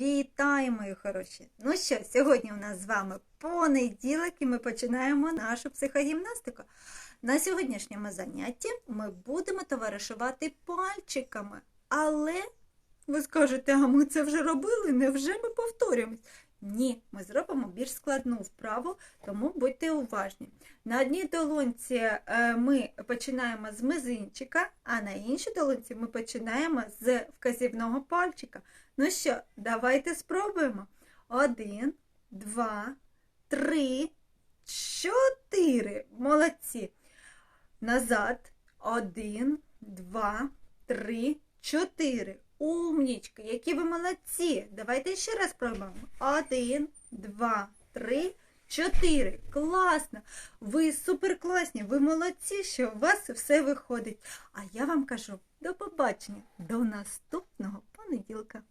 Вітаю, мої хороші! Ну що, сьогодні у нас з вами понеділок і ми починаємо нашу психогімнастику. На сьогоднішньому занятті ми будемо товаришувати пальчиками. Але ви скажете, а ми це вже робили, невже ми повторюємось? Ні, ми зробимо більш складну вправу, тому будьте уважні. На одній долонці е, ми починаємо з мизинчика, а на іншій долонці ми починаємо з вказівного пальчика. Ну що, давайте спробуємо. Один, два, три, чотири. Молодці. Назад. Один, два, три, чотири. Умнічки, які ви молодці. Давайте ще раз пробуємо. Один, два, три, чотири. Класно. Ви суперкласні, ви молодці, що у вас все виходить. А я вам кажу до побачення, до наступного понеділка.